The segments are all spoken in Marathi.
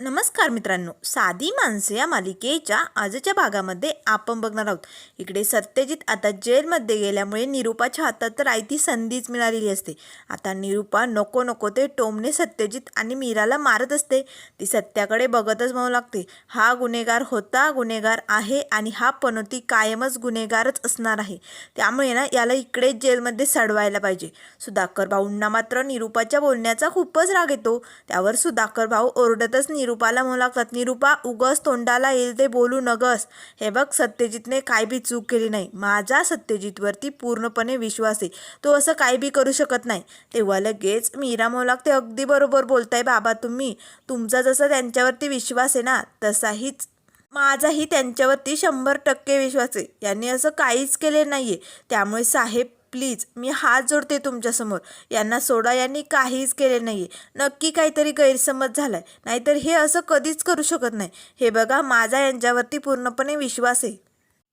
नमस्कार मित्रांनो साधी माणसे या मालिकेच्या आजच्या भागामध्ये आपण बघणार आहोत. इकडे सत्यजित आता जेलमध्ये गेल्यामुळे निरूपाच्या हातात तर आयती संधीच मिळालेली असते. आता निरूपा नको नको ते टोमने सत्यजित आणि मीराला मारत असते. ती सत्याकडे बघतच म्हणू लागते. हा गुन्हेगार होता गुन्हेगार आहे आणि हा पनोती कायमच गुन्हेगारच असणार आहे. त्यामुळे ना याला इकडेच जेलमध्ये सडवायला पाहिजे. सुधाकर भाऊंना मात्र निरूपाच्या बोलण्याचा खूपच राग येतो. त्यावर सुधाकर भाऊ ओरडतच निरू रूपाला मुलाखत. निरूपा उगस तोंडाला येईल ते बोलू नगस. हे बघ सत्यजितने काय बी चूक केली नाही. माझा सत्यजितवरती पूर्णपणे विश्वास आहे. तो असं काय बी करू शकत नाही. तेव्हा लगेच मीरा मोलाक ते अगदी बरोबर बोलताय बाबा तुम्ही. तुमचा जसा त्यांच्यावरती विश्वास आहे ना तसाहीच माझाही त्यांच्यावरती शंभर टक्के विश्वास आहे. यांनी असं काहीच केले नाही आहे त्यामुळे साहेब प्लीज मी हात जोडते तुमच्यासमोर. यांना सोडा यांनी काहीच केले नाही आहे नक्की काहीतरी गैरसमज झाला आहे नाहीतर हे असं कधीच करू शकत नाही. हे बघा माझा यांच्यावरती पूर्णपणे विश्वास आहे.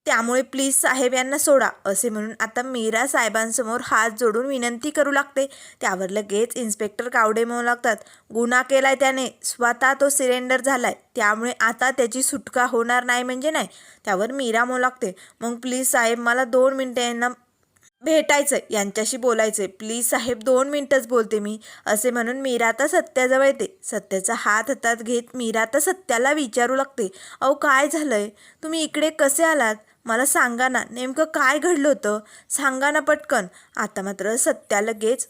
त्यामुळे प्लीज साहेब यांना सोडा. असे म्हणून आता मीरा साहेबांसमोर हात जोडून विनंती करू लागते. त्यावर लगेच इन्स्पेक्टर कावडे म्हणू लागतात गुन्हा केलाय त्याने. स्वतः तो सिलेंडर झालाय. त्यामुळे आता त्याची सुटका होणार नाही म्हणजे नाही. त्यावर मीरा म्हणू लागते मग प्लीज साहेब मला दोन मिनटं यांना भेटायचं यांच्याशी बोलायचंय. प्लीज साहेब दोन मिनटंच बोलते मी. असे म्हणून मीरा आता सत्याजवळ येते. सत्याचा हात हातात घेत मीरा आता सत्याला विचारू लागते. अहो काय झालंय? तुम्ही इकडे कसे आलात? मला सांगा ना नेमकं काय घडलं होतं? सांगा ना पटकन. आता मात्र सत्या लगेच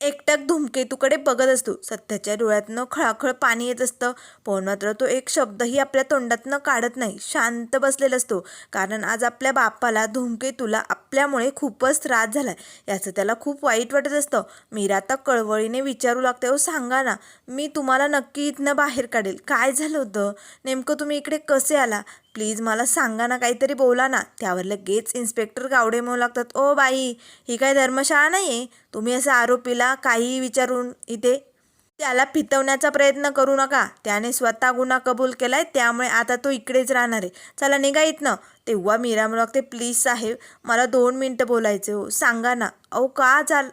एकटक धुमकेतूकडे बघत असतो. सत्याच्या डोळ्यातनं खळाखळ पाणी येत असतं. पण मात्र तो एक शब्दही आपल्या तोंडातनं काढत नाही. शांत बसलेला असतो. कारण आज आपल्या बापाला धुमकेतूला आपल्यामुळे खूपच त्रास झालाय. याचं त्याला खूप वाईट वाटत असतं. मीरा आता कळवळीने विचारू लागते. हो सांगा ना मी तुम्हाला नक्की इथनं बाहेर काढेल. काय झालं होतं? नेमकं तुम्ही इकडे कसे आला? प्लीज मला सांगा ना काहीतरी बोला ना. त्यावर लगेच इन्स्पेक्टर गावडे म्हणू लागतात ओ बाई ही काय धर्मशाळा नाही आहे तुम्ही असं आरोपीला काहीही विचारून इथे त्याला फितवण्याचा प्रयत्न करू नका. त्याने स्वतः गुन्हा कबूल केलाय त्यामुळे आता तो इकडेच राहणार आहे. चला निघा इथनं. तेव्हा मीरा म्हणू लागते प्लीज साहेब मला दोन मिनटं बोलायचे हो सांगा ना. अहो का चाल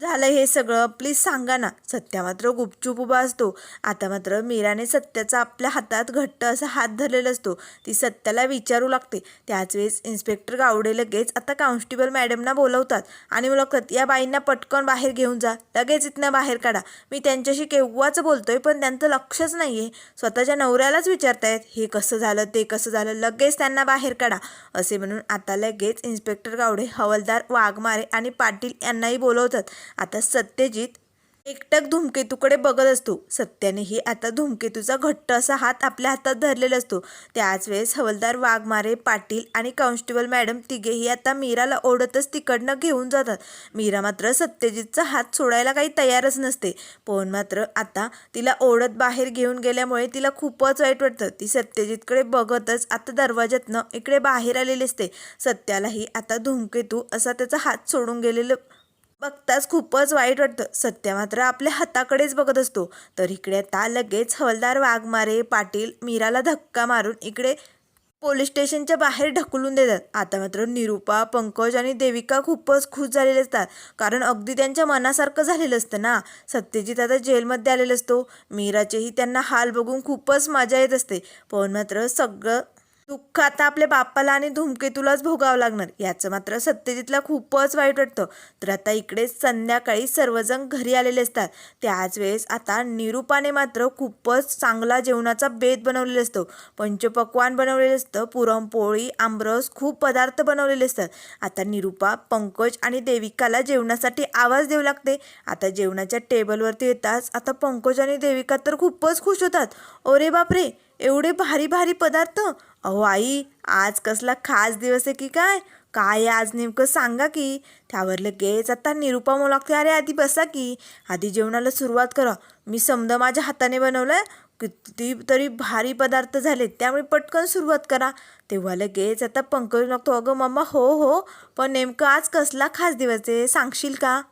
झालं हे सगळं. प्लीज सांगा ना. सत्या मात्र गुपचूप उभा असतो. आता मात्र मीराने सत्याचा आपल्या हातात घट्ट असा हात धरलेला असतो. ती सत्याला विचारू लागते. त्याच वेळेस इन्स्पेक्टर गावडे लगेच आता कॉन्स्टेबल मॅडमना बोलवतात. आणि मुलाखत या बाईंना पटकन बाहेर घेऊन जा. लगेच इथनं बाहेर काढा. मी त्यांच्याशी केव्हाच बोलतोय पण त्यांचं लक्षच नाही आहे स्वतःच्या नवऱ्यालाच विचारतायत. हे कसं झालं ते कसं झालं लगेच त्यांना बाहेर काढा. असे म्हणून आता लगेच इन्स्पेक्टर गावडे हवालदार वाघमारे आणि पाटील यांनाही बोलवतात. आता सत्यजित एकटक धूमकेतूकडे बघत असतो. सत्यानेही आता धूमकेतूचा घट्ट असा हात आपल्या हातात धरलेला असतो. त्याच वेळेस हवलदार वाघमारे पाटील आणि कॉन्स्टेबल मॅडम तिघेही आता मीराला ओढतच तिकडनं घेऊन जातात. मीरा मात्र सत्यजितचा हात सोडायला काही तयारच नसते. पण मात्र आता तिला ओढत बाहेर घेऊन गेल्यामुळे तिला खूपच वाईट वाटतं. ती सत्यजितकडे बघतच आता दरवाज्यातनं इकडे बाहेर आलेली असते. सत्यालाही आता धूमकेतू असा त्याचा हात सोडून गेलेलं बघताच खूपच वाईट वाटतं. सत्य मात्र आपल्या हाताकडेच बघत असतो. तर इकडे आता लगेच हवलदार वाघमारे पाटील मीराला धक्का मारून इकडे पोलीस स्टेशनच्या बाहेर ढकलून देतात. आता मात्र निरूपा पंकज आणि देविका खूपच खुश झालेले असतात. कारण अगदी त्यांच्या मनासारखं झालेलं असतं ना. सत्यजित आता जेलमध्ये आलेला असतो. मीराचेही त्यांना हाल बघून खूपच मजा येत असते. पण मात्र सगळं दुःख आता आपल्या बापाला आणि धूमकेतूलाच भोगावं लागणार. याचं मात्र सत्यजितला खूपच वाईट वाटतं. तर आता इकडे संध्याकाळी सर्वजण घरी आलेले असतात. त्याच वेळेस आता निरूपाने मात्र खूपच चांगला जेवणाचा बेत बनवलेला असतो. पंचपक्वान बनवलेलं असतं. पुरणपोळी आमरस खूप पदार्थ बनवलेले असतात. आता निरूपा पंकज आणि देविकाला जेवणासाठी आवाज देऊ लागते. आता जेवणाच्या टेबलवरती येताच आता पंकज आणि देविका तर खूपच खुश होतात. अरे बापरे! एवढे भारी भारी पदार्थ! अहो आई आज कसला खास दिवस आहे की काय? काय आहे आज नेमकं सांगा की. त्यावर लगेच आता निरूपा म्हणू लागते अरे आधी बसा की. आधी जेवणाला सुरुवात करा. मी समजा माझ्या हाताने बनवलं किती तरी भारी पदार्थ झाले त्यामुळे पटकन सुरुवात करा. तेव्हा लगेच आता पंकज लागतो अगं मम्मा हो हो. पण नेमकं आज कसला खास दिवस आहे सांगशील का?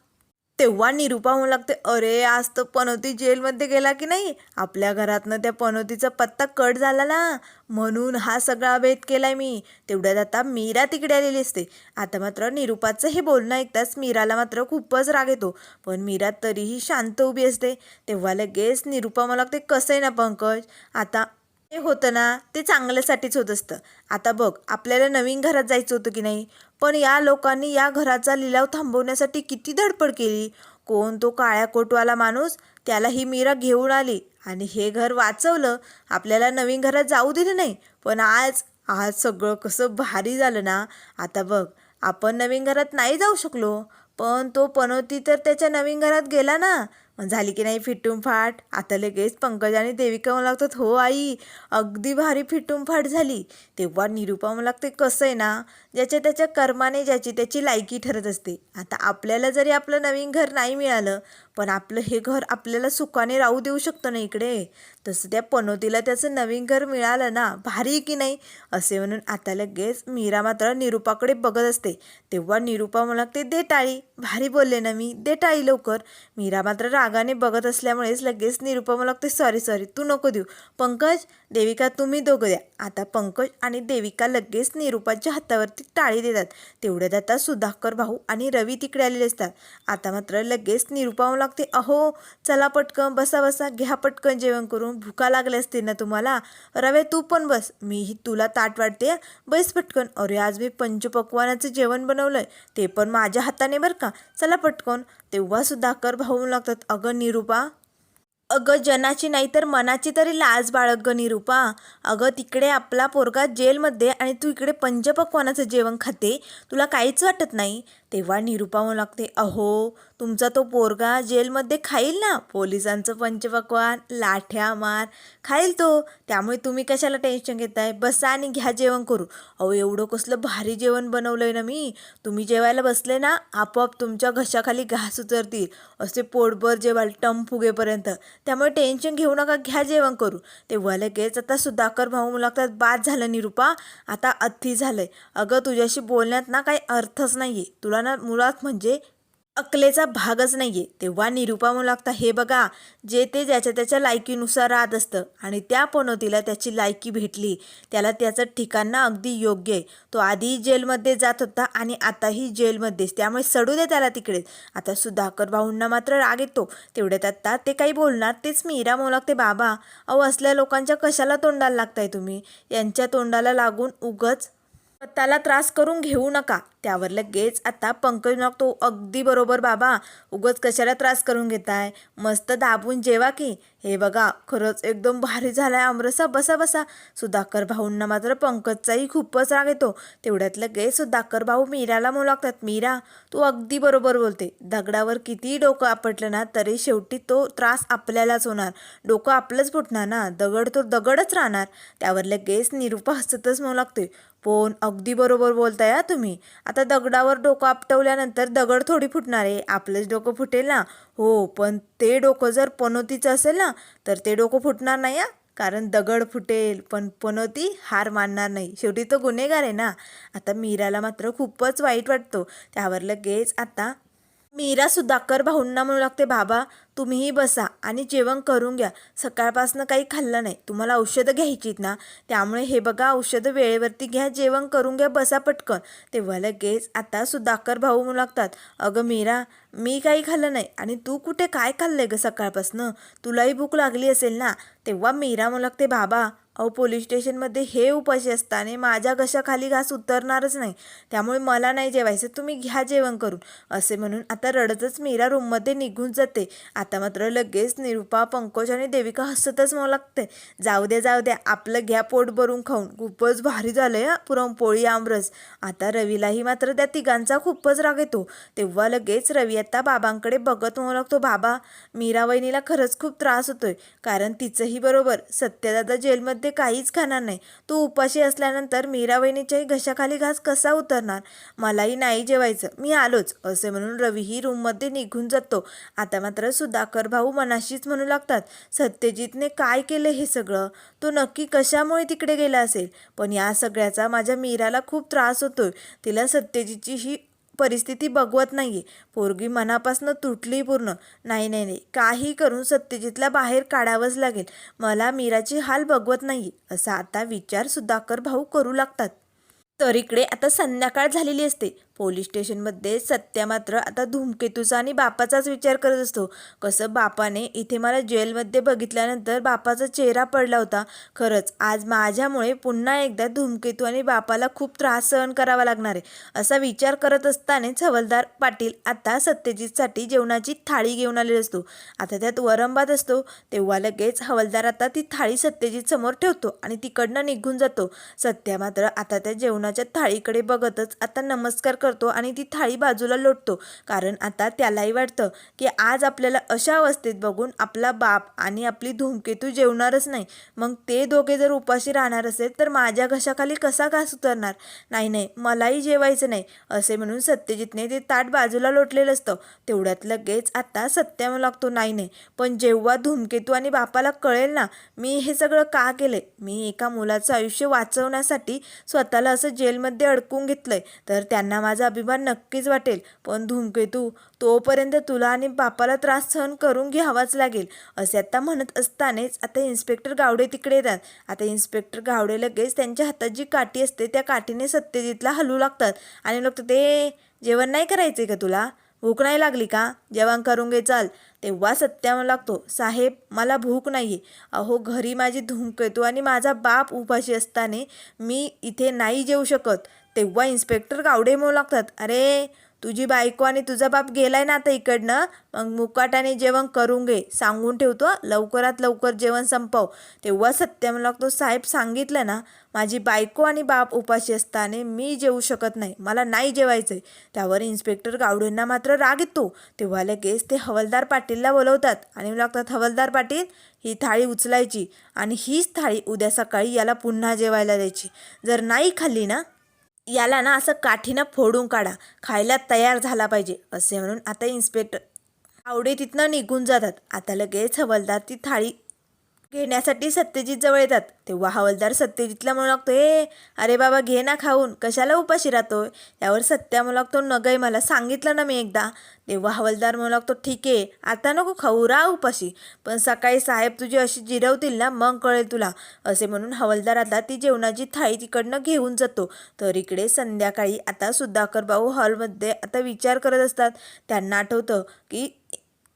तेव्हा निरूपा म्हणू लागते अरे आज तर पनोती जेलमध्ये गेला की नाही? आपल्या घरातनं त्या पनोतीचा पत्ता कट झाला ना? म्हणून हा सगळा भेद केलाय मी. तेवढ्यात आता मीरा तिकडे आलेली असते. आता मात्र निरूपाचं हे बोलणं ऐकताच मीराला मात्र खूपच राग येतो. पण मीरा तरीही शांत उभी असते. तेव्हा लगेच निरूपा मला लागते कसं आहे ना पंकज? आता हे होतं ना ते चांगल्यासाठीच होत असतं. आता बघ आपल्याला नवीन घरात जायचं होतं की नाही? पण या लोकांनी या घराचा लिलाव थांबवण्यासाठी किती धडपड केली? कोण तो काळ्या कोटवाला माणूस? त्याला ही मीरा घेऊन आली. आणि हे घर वाचवलं. आपल्याला नवीन घरात जाऊ दिलं नाही. पण आज आज सगळं कसं भारी झालं ना? आता बघ आपण नवीन घरात नाही जाऊ शकलो. पण तो पनोती तर त्याच्या नवीन घरात गेला ना? झाली की नाही फिटून फाट? आता लगेच पंकज आणि देविका मला लागतात हो आई अगदी भारी फिटून फाट झाली. तेव्हा निरूपा मला लागते कसं आहे ना ज्याच्या त्याच्या कर्माने ज्याची त्याची लायकी ठरत असते. आता आपल्याला जरी आपलं नवीन घर नाही मिळालं पण आपलं हे घर आपल्याला सुखाने राहू देऊ शकतं ना इकडे. तसं त्या पनोतीला त्याचं नवीन घर मिळालं ना भारी की नाही? असे म्हणून आता लगेच मीरा मात्र निरूपाकडे बघत असते. तेव्हा निरूपा मला ते दे टाळी. भारी बोलले ना मी. दे टाळी लवकर. मीरा मात्र रागाने बघत असल्यामुळेच लगेच निरूपा मला लागते सॉरी सॉरी तू नको देऊ. पंकज देविका तुम्ही दोघं द्या. आता पंकज आणि देविका लगेच निरूपाच्या हातावरती टाळी देतात. तेवढ्यात आता सुधाकर भाऊ आणि रवी तिकडे आलेले असतात. आता मात्र लगेच निरूपा मला लागते. अहो चला पटकन बसा बसा घ्या पटकन जेवण करून. भुका लागले असतील ना तुम्हाला? रवे तू पण बस. मीही तुला ताट वाटते बस पटकन. अरे आज मी पंचपक्वानाचं जेवण बनवलंय. ते पण माझ्या हाताने बरं का? चला पटकन. तेव्हा कर भाऊ म्हणू लागतात. अगं निरूपा. अगं जनाची नाही तर मनाची तरी लाज बाळग ग निरूपा. अगं तिकडे आपला पोरगा जेलमध्ये आणि तू इकडे पंचपक्वानाचं जेवण खाते. तुला काहीच वाटत नाही? तेव्हा निरुपा लागते अहो तुमचा तो पोरगा जेलमध्ये खाईल ना? पोलिसांचं पंचपक्वान लाठ्या मार खाईल तो. त्यामुळे तुम्ही कशाला टेन्शन घेताय? बसा आणि घ्या जेवण करू. अहो एवढं कसलं भारी जेवण बनवलंय ना मी. तुम्ही जेवायला बसले ना आपोआप तुमच्या घशाखाली घास उतरतील. असे पोटभर जेवाल टम फुगेपर्यंत. त्यामुळे टेन्शन घेऊ नका घ्या जेवण करू. तेव्हा लगेच आता सुधाकर भाऊ म्हणू लागतात बाद झालं निरूपा. आता अति झालंय. अगं तुझ्याशी बोलण्यात ना काही अर्थच नाही आहे तुला मुलांना मुळात म्हणजे अकलेचा भागच नाही आहे तेव्हा निरुपा लागता हे बघा जे ते ज्याच्या त्याच्या लायकीनुसार राहत असतं आणि त्या पनोतीला त्याची लायकी भेटली त्याला त्याचं ठिकाण अगदी योग्य आहे. तो आधी जेलमध्ये जात होता आणि आताही जेलमध्येच. त्यामुळे सडू दे त्याला तिकडेच आता सुधाकर भाऊंना मात्र राग येतो. तेवढ्यात आत्ता ते काही बोलणार तेच मीरा म्हणू लागते बाबा अहो असल्या लोकांच्या कशाला तोंडाला लागताय तुम्ही? यांच्या तोंडाला लागून उगच स्वतःला त्रास करून घेऊ नका. त्यावर लगेच आता पंकज तो अगदी बरोबर बाबा. उगच कशाला त्रास करून घेताय? मस्त दाबून जेवा की. हे बघा खरंच एकदम भारी झालाय आमरसा. बसा बसा. सुधाकर भाऊंना मात्र पंकजचाही खूपच राग येतो. तेवढ्यात लगेच सुधाकर भाऊ मीराला म्हणू लागतात मीरा तू अगदी बरोबर बोलते. दगडावर कितीही डोकं आपटलं ना तरी शेवटी तो त्रास आपल्यालाच होणार. डोकं आपलंच फुटणार ना. दगड तो दगडच राहणार. त्यावर लगेच निरूपा हसतच म्हणू लागते पण अगदी बरोबर बोलताय हा तुम्ही. आता दगडावर डोकं आपटवल्यानंतर दगड थोडी फुटणार आहे. आपलंच डोकं फुटेल ना? हो पण ते डोकं जर पनोतीचं असेल ना तर ते डोकं फुटणार नाही हा. कारण दगड फुटेल पण पनोती हार मानणार नाही. शेवटी तो गुन्हेगार आहे ना? आता मीराला मात्र खूपच वाईट वाटतो. त्यावर लगेच आता मीरा सुधाकर भाऊंना म्हणू लागते बाबा तुम्हीही बसा आणि जेवण करून घ्या. सकाळपासनं काही खाल्लं नाही. तुम्हाला औषधं घ्यायचीत ना? त्यामुळे हे बघा औषधं वेळेवरती घ्या जेवण करून घ्या बसा पटकन. तेव्हा लगेच आता सुधाकर भाऊ म्हणू लागतात अगं मीरा मी काही खाल्लं नाही आणि तू कुठे काय खाल्लंय गं सकाळपासनं? तुलाही भूक लागली असेल ना? तेव्हा मीरा म्हणू लागते बाबा अहो पोलीस स्टेशनमध्ये हे उपाशी असताना माझ्या घशाखाली घास उतरणारच नाही. त्यामुळे मला नाही जेवायचं. तुम्ही घ्या जेवण करून. असे म्हणून आता रडतच मीरा रूममध्ये निघून जाते. आता मात्र लगेच निरूपा पंकज आणि देविका हसतच मला लागते. जाऊ द्या जाऊ द्या आपलं घ्या पोट भरून खाऊन. खूपच भारी झालंय पुरणपोळी आमरस. आता रवीलाही मात्र त्या तिघांचा खूपच राग येतो. तेव्हा लगेच रवी आता बाबांकडे बघत होऊ लागतो बाबा मीरा वहिनीला खरंच खूप त्रास होतोय. कारण तिचंही बरोबर सत्यदादा जेलमध्ये काहीच खाणार नाही. तो उपाशी असल्यानंतर मीरा वहिनीच्याही घशाखाली घास कसा उतरणार? मलाही नाही जेवायचं. मी आलोच असे म्हणून रवीही रूममध्ये निघून जातो. आता मात्र सुद्धा सुधाकर भाऊ मनाशीच म्हणू लागतात सत्यजितने काय केलं हे सगळं? तो नक्की कशामुळे तिकडे गेला असेल? पण या सगळ्याचा माझ्या मीराला खूप त्रास होतोय. तिला सत्यजितची ही परिस्थिती बघवत नाहीये. पोरगी मनापासून तुटली पूर्ण. नाही नाही नाही. काही करून सत्यजितला बाहेर काढावंच लागेल. मला मीराची हाल बघवत नाही असा आता विचार सुधाकर भाऊ करू लागतात. तर इकडे आता संध्याकाळ झालेली असते. पोलीस स्टेशनमध्ये सत्या मात्र आता धूमकेतूचा आणि बापाचाच विचार करत असतो. कसं बापाने इथे मला जेलमध्ये बघितल्यानंतर बापाचा चेहरा पडला होता. खरंच आज माझ्यामुळे पुन्हा एकदा धूमकेतू आणि बापाला खूप त्रास सहन करावा लागणार आहे असा विचार करत असतानाच हवलदार पाटील आता सत्यजितसाठी जेवणाची थाळी घेऊन आलेली असतो. आता त्यात वरंबात असतो. तेव्हा लगेच हवलदार आता ती थाळी सत्यजित समोर ठेवतो आणि तिकडनं निघून जातो. सत्या मात्र आता त्या जेवणाच्या थाळीकडे बघतच आता नमस्कार करतो आणि ती थाळी बाजूला लोटतो. कारण आता त्यालाही वाटतं की आज आपल्याला अशा अवस्थेत बघून आपला बाप आणि आपली धूमकेतू जेवणारच नाही. मग ते दोघे जर उपाशी राहणार असेल तर माझ्या घशाखाली कसा घास उतरणार? नाही नाही मलाही जेवायचं नाही असे म्हणून सत्यजितने ते ताट बाजूला लोटलेलं असतं. तेवढ्यात लगेच आता सत्याम लागतो नाही नाही पण जेव्हा धूमकेतू आणि बापाला कळेल ना मी हे सगळं का केलंय? मी एका मुलाचं आयुष्य वाचवण्यासाठी स्वतःला असं जेलमध्ये अडकून घेतलंय. तर त्यांना माझा माझा अभिमान नक्कीच वाटेल पण धूमकेतू तोपर्यंत तुला आणि बापाला त्रास सहन करून घ्यावाच लागेल असे आता म्हणत असतानाच आता इन्स्पेक्टर गावडे तिकडे येतात. आता इन्स्पेक्टर गावडे लगेच त्यांच्या हातात जी काठी असते त्या काठीने सत्यजितला हलवू लागतात आणि लोक ते जेवण नाही करायचं का तुला? भूक नाही लागली का? जेवण करून घे चाल. तेव्हा सत्याम लागतो साहेब मला भूक नाही आहे अहो घरी माझी धूमकेतू येतो आणि माझा बाप उपाशी असताना मी इथे नाही जेवू शकत. तेव्हा इन्स्पेक्टर गावडे म्हणू लागतात अरे तुझी बायको आणि तुझा बाप गेलाय ना आता इकडनं मग मुकाटाने जेवण करून घे. सांगून ठेवतो लवकरात लवकर जेवण संपव. तेव्हा सत्यम लागतो साहेब सांगितलं ना माझी बायको आणि बाप उपाशी असताना मी जेवू शकत नाही मला नाही जेवायचंय. त्यावर इन्स्पेक्टर गावडेंना मात्र राग येतो. तेव्हा लगेच ते हवलदार पाटीलला बोलवतात आणि लागतात हवलदार पाटील ही थाळी उचलायची आणि हीच थाळी उद्या सकाळी याला पुन्हा जेवायला द्यायची. जर नाही खाल्ली ना याला ना असं काठीनं फोडून काढा. खायला तयार झाला पाहिजे असे म्हणून आता इन्स्पेक्टर आवडे तिथनं निघून जातात. आता लगेच हवलदार ती थाळी घेण्यासाठी सत्यजित जवळ येतात. तेव्हा हवलदार सत्यजितला म्हणू लागतो ए अरे बाबा घे ना खाऊन. कशाला उपाशी राहतोय त्यावर सत्या म्हणू लागतो नगय मला सांगितलं ना मी एकदा. तेव्हा हवलदार म्हणू लागतो ठीक आहे आता नको खाऊ राह उपाशी. पण सकाळी साहेब तुझी अशी जिरवतील ना मग कळेल तुला. असे म्हणून हवलदार आता ती जेवणाची थाळी तिकडनं घेऊन जातो. तर इकडे संध्याकाळी आता सुधाकर भाऊ हॉलमध्ये आता विचार करत असतात. त्यांना आठवतं की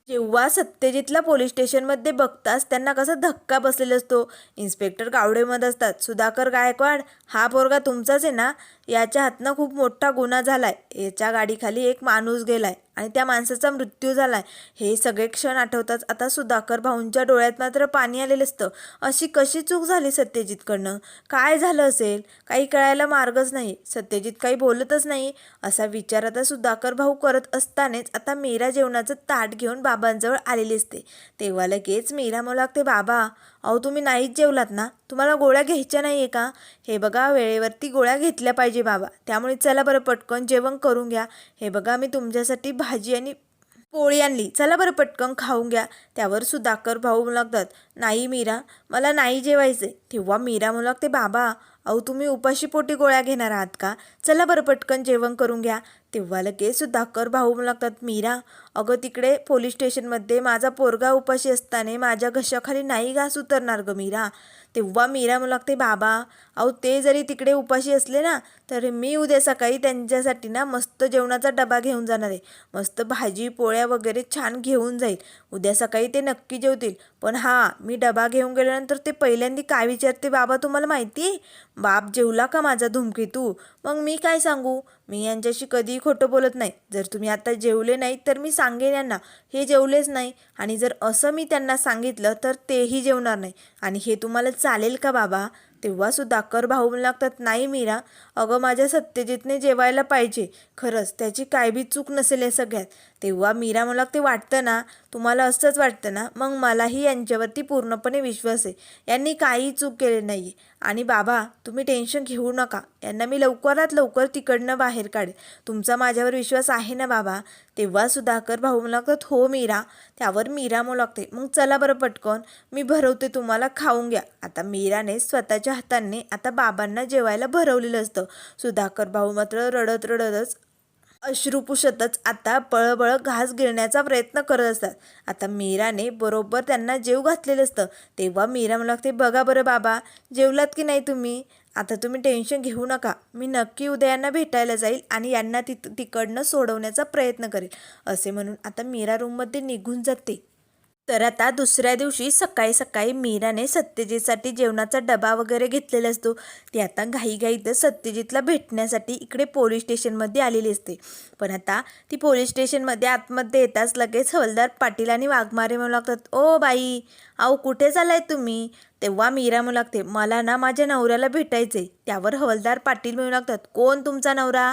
जेव्हा सत्यजितला पोलीस स्टेशनमध्ये बघताच त्यांना कसा धक्का बसलेला असतो. इन्स्पेक्टर गावडेमध्ये असतात. सुधाकर गायकवाड हा पोरगा तुमचाच आहे ना? याच्या हातनं खूप मोठा गुन्हा झालाय. याच्या गाडीखाली एक माणूस गेलाय आणि त्या माणसाचा मृत्यू झालाय. हे सगळे क्षण आठवताच आता सुधाकर भाऊंच्या डोळ्यात मात्र पाणी आलेलं असतं. अशी कशी चूक झाली सत्यजितकडनं? काय झालं असेल? काही कळायला मार्गच नाही. सत्यजित काही बोलतच नाही. असा विचार आता सुधाकर भाऊ करत असतानाच आता मीरा जेवणाचं ताट घेऊन बाबांजवळ आलेली असते. तेव्हा लगेच मीरा मला लागते बाबा अहो तुम्ही नाहीच जेवलात ना? तुम्हाला गोळ्या घ्यायच्या नाही आहे का? हे बघा वेळेवरती गोळ्या घेतल्या पाहिजे बाबा. त्यामुळे चला बरं पटकन जेवण करून घ्या. हे बघा मी तुमच्यासाठी भाजी आणि पोळी आणली. चला बरं पटकन खाऊन घ्या. त्यावर सुधाकर भाऊ लागतात नाही मीरा मला नाही जेवायचे तेव्हा मीरा म्हणू लागते बाबा अहो तुम्ही उपाशी पोटी गोळ्या घेणार आहात का? चला बरं पटकन जेवण करून घ्या. तेव्हा लगेच सुधाकर भाऊ लागतात मीरा. अगं तिकडे पोलीस स्टेशनमध्ये माझा पोरगा उपाशी असताना माझ्या घशाखाली नाही घास उतरणार ग मीरा. तेव्हा मीरा मला लागते बाबा अहो ते जरी तिकडे उपाशी असले ना तर मी उद्या सकाळी त्यांच्यासाठी ना मस्त जेवणाचा डबा घेऊन जाणार आहे. मस्त भाजी पोळ्या वगैरे छान घेऊन जाईल. उद्या सकाळी ते नक्की जेवतील. पण हां मी डबा घेऊन गेल्यानंतर ते पहिल्यांदा काय विचारते बाबा तुम्हाला माहिती? आहे बाप जेवला का माझा धुमकेतू मग मी काय सांगू? मी यांच्याशी कधीही खोटं बोलत नाही. जर तुम्ही आता जेवले नाही तर मी सांगेन यांना. हे जेवलेच नाही. आणि जर असं मी त्यांना सांगितलं तर तेही जेवणार नाही. आणि हे तुम्हाला चालेल का बाबा? तेव्हा कर भाऊ लागतात नाही मीरा अगं माझ्या सत्यजितने जेवायला पाहिजे. खरंच त्याची काय बी चूक नसेल या सगळ्यात. तेव्हा मीरा मला ते वाटतं ना तुम्हाला असंच वाटतं ना मग मलाही यांच्यावरती पूर्णपणे विश्वास आहे. यांनी काही चूक केली नाही आहे आणि बाबा तुम्ही टेन्शन घेऊ नका. यांना मी लवकरात लवकर तिकडनं बाहेर काढेल. तुमचा माझ्यावर विश्वास आहे ना बाबा? तेव्हा सुधाकर भाऊ मुलाखत हो मीरा त्यावर मीरा मुलागते मग चला बरं पटकन. मी भरवते तुम्हाला खाऊन घ्या. आता मीराने स्वतःच्या हाताने आता बाबांना जेवायला भरवलेलं असतं. सुधाकर भाऊ मात्र रडत रडतच अश्रुपुषतच आता पळबळ घास गिळण्याचा प्रयत्न करत असतात. आता मीराने बरोबर त्यांना जेव घातलेलं असतं. तेव्हा मीरा मला लागते बघा बरं बाबा जेवलात की नाही तुम्ही? आता तुम्ही टेन्शन घेऊ नका. मी नक्की उद्या यांना भेटायला जाईल आणि यांना तिथं तिकडनं सोडवण्याचा प्रयत्न करेल. असे म्हणून आता मीरा रूममध्ये निघून जाते. तर आता दुसऱ्या दिवशी सकाळी सकाळी मीराने सत्यजितसाठी जेवणाचा डबा वगैरे घेतलेला असतो. ती आता घाईघाईत सत्यजितला भेटण्यासाठी इकडे पोलीस स्टेशनमध्ये आलेली असते. पण आता ती पोलीस स्टेशनमध्ये आतमध्ये येताच लगेच हवलदार पाटील आणि वाघमारे म्हणू लागतात ओ बाई अहो कुठे चालाय तुम्ही? तेव्हा मीरा म्हणू लागते मला ना माझ्या नवऱ्याला भेटायचे त्यावर हवलदार पाटील म्हणू लागतात कोण तुमचा नवरा?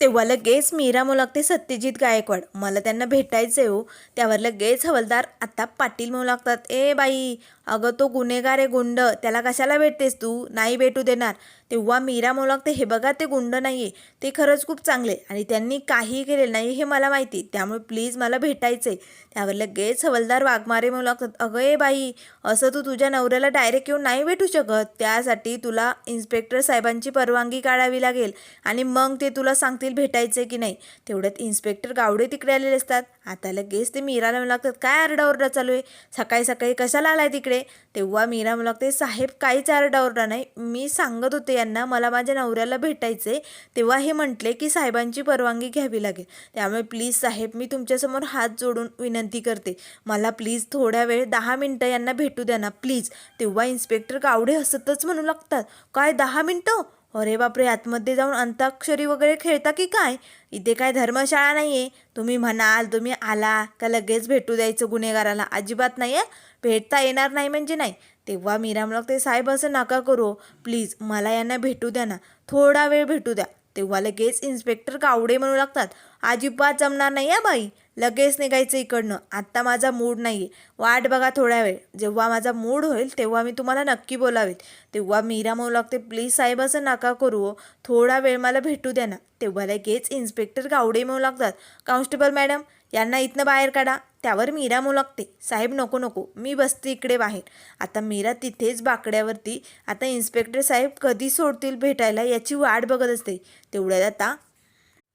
तेव्हा लगेच मीरा मोलागते लागते सत्यजित गायकवाड मला त्यांना भेटायचं आहे हो. त्यावर लगेच हवलदार आता पाटील मोलागतात लागतात ए बाई अगं तो गुन्हेगार आहे गुंड. त्याला कशाला भेटतेस तू? नाही भेटू देणार. तेव्हा मीरा म्हणू लागते हे बघा ते गुंड नाही आहे ते खरंच खूप चांगले आणि त्यांनी काही केले नाही हे मला माहिती त्यामुळे प्लीज मला भेटायचं आहे त्यावर लगेच हवलदार वाघमारे म्हणू लागतात अगं ए बाई असं तू तुझ्या नवऱ्याला डायरेक्ट येऊन नाही भेटू शकत. त्यासाठी तुला इन्स्पेक्टर साहेबांची परवानगी काढावी लागेल आणि मग ते तुला सांगतील भेटायचं की नाही. तेवढ्यात इन्स्पेक्टर गावडे तिकडे आलेले असतात. आता लगेच ते मीराला म्हणू लागतात काय आरडाओरडा चालू आहे? सकाळी सकाळी कशाला आलाय तिकडे? तेव्हा मीरा म्हणू लागते साहेब काहीच आरडाओरडा नाही. मी सांगत होते यांना मला माझ्या नवऱ्याला भेटायचे तेव्हा हे म्हटले की साहेबांची परवानगी घ्यावी लागेल. त्यामुळे प्लीज साहेब मी तुमच्यासमोर हात जोडून विनंती करते. मला प्लीज थोड्या वेळ दहा मिनटं यांना भेटू द्या ना प्लीज. तेव्हा इन्स्पेक्टर गावडे हसतच म्हणू लागतात. काय दहा मिनटं? अरे बापरे आतमध्ये जाऊन अंताक्षरी वगैरे खेळता की काय? इथे काय धर्मशाळा नाही आहे तुम्ही म्हणाल तुम्ही आला का लगेच भेटू द्यायचं गुन्हेगाराला? अजिबात नाही आहे भेटता येणार नाही म्हणजे नाही. तेव्हा मीरा म्हणू लागते साहेब असं नका करू. प्लीज मला यांना भेटू द्या ना. थोडा वेळ भेटू द्या. तेव्हा लगेच इन्स्पेक्टर गावडे म्हणू लागतात. अजिबात जमणार नाही आहे बाई? लगेच निघायचं इकडनं. आत्ता माझा मूड नाही आहे वाट बघा थोड्या वेळ. जेव्हा माझा मूड होईल तेव्हा मी तुम्हाला नक्की बोलावेल तेव्हा मीरा म्हणू लागते प्लीज साहेब असं नका करू हो. थोडा वेळ मला भेटू द्या ना. तेव्हा लगेच इन्स्पेक्टर गावडे म्हणू लागतात कॉन्स्टेबल मॅडम यांना इथनं बाहेर काढा. त्यावर मीरा म्हणू लागते साहेब नको नको. मी बसते इकडे बाहेर. आता मीरा तिथेच बाकड्यावरती. आता इन्स्पेक्टर साहेब कधी सोडतील भेटायला याची वाट बघत असते. तेवढ्यात आता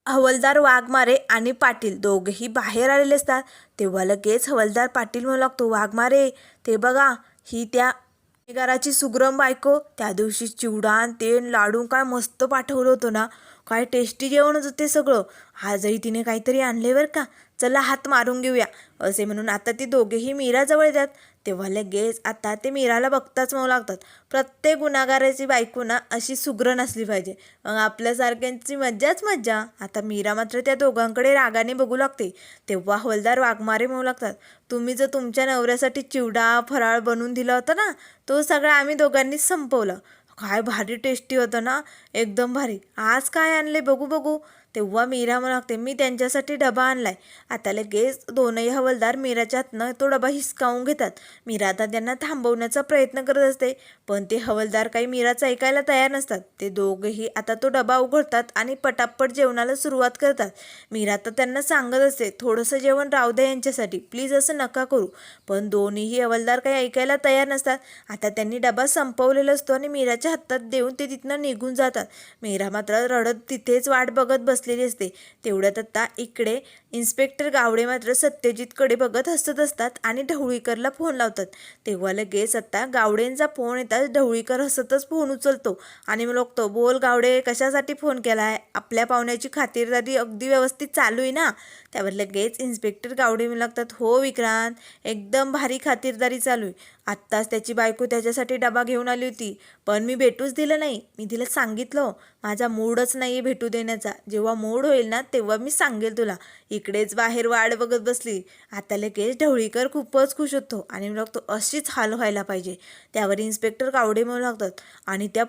हवलदार वाघमारे आणि पाटील दोघेही बाहेर आलेले असतात. तेव्हा लगेच हवलदार पाटील म्हणू लागतो वाघमारे ते बघा ही त्या गुन्हेगाराची सुग्रम बायको. त्या दिवशी चिवडान तेल लाडू काय मस्त पाठवलं होतं ना. काय टेस्टी जेवणच होते सगळं. आजही तिने काहीतरी आणले बरं का. चला हात मारून घेऊया. असे म्हणून आता ते दोघेही मीराजवळ येतात. तेव्हा लगेच आता ते मीराला बघताच मऊ लागतात. प्रत्येक गुन्हागाराची बायको ना अशी सुग्र नसली पाहिजे. मग आपल्यासारख्यांची मज्जाच मज्जा. आता मीरा मात्र त्या दोघांकडे रागाने बघू लागते. तेव्हा हवलदार वाघमारे म्हणू लागतात. तुम्ही जर तुमच्या नवऱ्यासाठी चिवडा फराळ बनवून दिला होता ना तो सगळा आम्ही दोघांनीच संपवलं. काय भारी टेस्टी होतं ना. एकदम भारी. आज काय आणले? बघू बघू. तेव्हा मीरा म्हणू लागते मी त्यांच्यासाठी डबा आणलाय. आता लगेच दोनही हवलदार मीराच्या हातनं तो डबा हिसकावून घेतात. मीरा आता त्यांना थांबवण्याचा प्रयत्न करत असते पण ते हवलदार काही मीराचं ऐकायला तयार नसतात. ते दोघेही आता तो डबा उघडतात आणि पटापट जेवणाला सुरुवात करतात. मीरा तर त्यांना सांगत असते थोडंसं जेवण राहू द्या यांच्यासाठी. प्लीज असं नका करू. पण दोन्हीही हवलदार काही ऐकायला तयार नसतात. आता त्यांनी डबा संपवलेला असतो आणि मीराच्या हातात देऊन ते तिथनं निघून जातात. मीरा मात्र रडत तिथेच वाट बघत बसलेली असते. तेवढ्यात आता इकडे इन्स्पेक्टर गावडे मात्र सत्यजितकडे बघत हसत असतात आणि ढवळीकरला फोन लावतात. तेव्हा लगेच आता गावडेंचा फोन येताच ढवळीकर हसतच फोन उचलतो. आणि मग तो बोल गावडे कशासाठी फोन केला आहे आपल्या पाहुण्याची खातिरदारी अगदी व्यवस्थित चालू आहे ना? त्यावर लगेच इन्स्पेक्टर गावडे म्हणू लागतात हो विक्रांत एकदम भारी खातिरदारी चालू आहे आत्ताच त्याची बायको त्याच्यासाठी डबा घेऊन आली होती. पण मी भेटूच दिलं नाही. मी तिला सांगितलं माझा मूडच नाही आहे भेटू देण्याचा. जेव्हा मूड होईल ना तेव्हा मी सांगेल तुला. इकडेच बाहेर वाट बघत बसली. आता लगेच ढवळीकर खूपच खुश होतो आणि मग तो अशीच हाल व्हायला पाहिजे. त्यावर इन्स्पेक्टर कावडे म्हणू लागतात. आणि त्या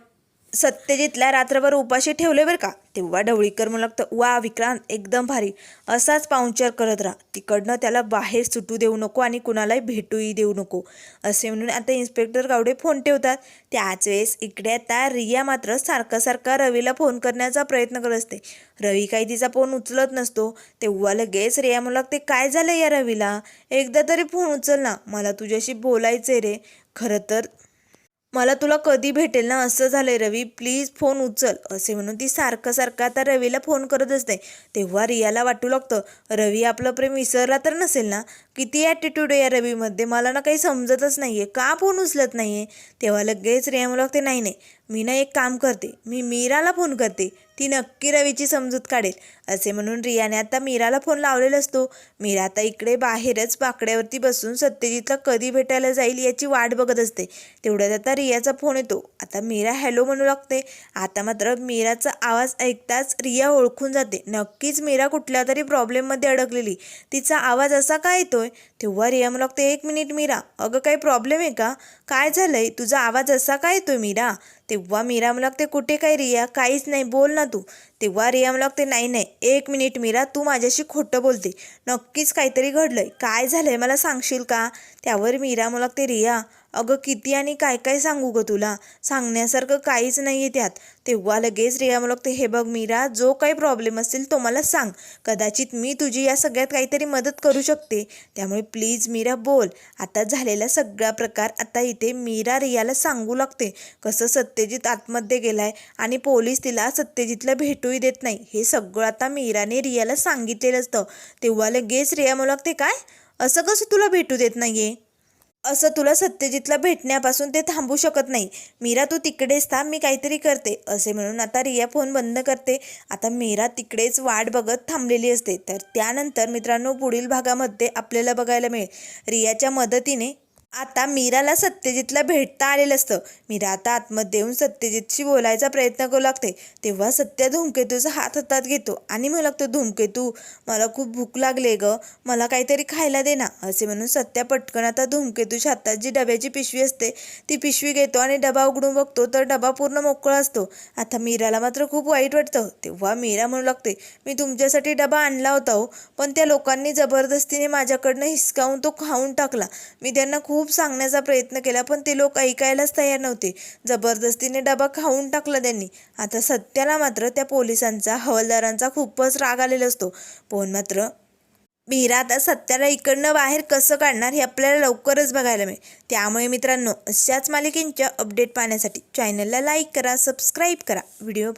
सत्यजितला रात्रभर उपाशी ठेवले बरं का? तेव्हा ढवळीकर म्हणू लागतं वा विक्रांत एकदम भारी. असाच पाहुणचार करत राहा. तिकडनं त्याला बाहेर सुटू देऊ नको आणि कुणालाही भेटूही देऊ नको. असे म्हणून आता इन्स्पेक्टर गावडे फोन ठेवतात. त्याच वेळेस इकडे आता रिया मात्र सारखा सारखा रवीला फोन करण्याचा प्रयत्न करत असते. रवी काही तिचा फोन उचलत नसतो. तेव्हा लगेच रिया म्हणू लागते काय झालं या रवीला? एकदा तरी फोन उचल ना. मला तुझ्याशी बोलायचं रे. खरं तर मला तुला कधी भेटेल ना? असं झालंय रवी. प्लीज फोन उचल. असे म्हणून ती सारखं सारखं आता रवीला फोन करत असते तेव्हा रियाला वाटू लागतं रवी आपलं प्रेम विसरला तर नसेल ना? किती ॲटिट्यूड आहे या रवीमध्ये? मला ना काही समजतच नाही आहे का फोन उचलत नाही आहे तेव्हा लगेच रिया मला लागते नाही नाही. मी ना एक काम करते मी मीराला फोन करते. ती नक्की रवीची समजूत काढेल. असे म्हणून रियाने आता मीराला फोन लावलेला असतो. मीरा आता इकडे बाहेरच बाकड्यावरती बसून सत्यजितला कधी भेटायला जाईल याची वाट बघत असते. तेवढ्यात आता रियाचा फोन येतो. आता मीरा हॅलो म्हणू लागते. आता मात्र मीराचा आवाज ऐकताच रिया ओळखून जाते. नक्कीच मीरा कुठल्या तरी प्रॉब्लेममध्ये अडकलेली. तिचा आवाज असा का येतोय? तेव्हा रिया म्हणू लागते एक मिनिट मीरा अगं काही प्रॉब्लेम आहे का? काय झालं आहे तुझा आवाज असा काय येतो मीरा? तेव्हा मीरा मला लागते कुठे काय रिया? काहीच नाही बोल ना तू. तेव्हा रिया मला लागते नाही नाही एक मिनिट मीरा तू माझ्याशी खोटं बोलते. नक्कीच काहीतरी घडलं आहे काय झालं आहे मला सांगशील का? त्यावर मीरा मला लागते रिया अगं किती आणि काय काय सांगू गं तुला? सांगण्यासारखं काहीच नाही आहे त्यात. तेव्हा लगेच रिया मला लागते हे बघ मीरा जो काही प्रॉब्लेम असेल तो मला सांग. कदाचित मी तुझी या सगळ्यात काहीतरी मदत करू शकते. त्यामुळे प्लीज मीरा बोल. आता झालेला सगळा प्रकार आता इथे मीरा रियाला सांगू लागते. कसं सत्यजित आतमध्ये गेलाय आणि पोलीस तिला सत्यजितला भेटूही देत नाही. हे सगळं आता मीराने रियाला सांगितलेलं असतं. तेव्हा लगेच रिया मला लागते काय? असं कसं तुला भेटू देत नाहीये? असं तुला सत्यजितला भेटण्यापासून ते थांबू शकत नाही. मीरा तू तिकडेच थांब मी काहीतरी करते असे म्हणून आता रिया फोन बंद करते. आता मीरा तिकडेच वाट बघत थांबलेली असते. तर त्यानंतर मित्रांनो पुढील भागामध्ये आपल्याला बघायला मिळेल. रियाच्या मदतीने आता मीराला सत्यजितला भेटता आलेलं असतं. मीरा आता आतमध्ये येऊन सत्यजितशी बोलायचा प्रयत्न करू लागते. तेव्हा सत्य धूमकेतूचा हात हातात घेतो आणि म्हणू लागतो धूमकेतू मला खूप भूक लागले ग. मला काहीतरी खायला दे ना. असे म्हणून सत्या पटकन आता धूमकेतूच्या हातात जी डब्याची पिशवी असते. ती पिशवी घेतो आणि डबा उघडून बघतो तर डबा पूर्ण मोकळा असतो. आता मीराला मात्र खूप वाईट वाटतं. तेव्हा मीरा म्हणू लागते मी तुमच्यासाठी डबा आणला होता हो पण त्या लोकांनी जबरदस्तीने माझ्याकडनं हिसकावून तो खाऊन टाकला. मी त्यांना खूप खूप सांगण्याचा प्रयत्न केला पण ते लोक ऐकायलाच तयार नव्हते. जबरदस्तीने डबा खाऊन टाकला त्यांनी. आता सत्याला मात्र त्या पोलिसांचा हवालदारांचा खूपच राग आलेला असतो. पण मात्र मीरा आता सत्याला इकडनं बाहेर कसं काढणार हे आपल्याला लवकरच बघायला मिळेल. त्यामुळे मित्रांनो अशाच मालिकेंच्या अपडेट पाहण्यासाठी चॅनलला लाईक करा सबस्क्राईब करा. व्हिडिओ पाहिजे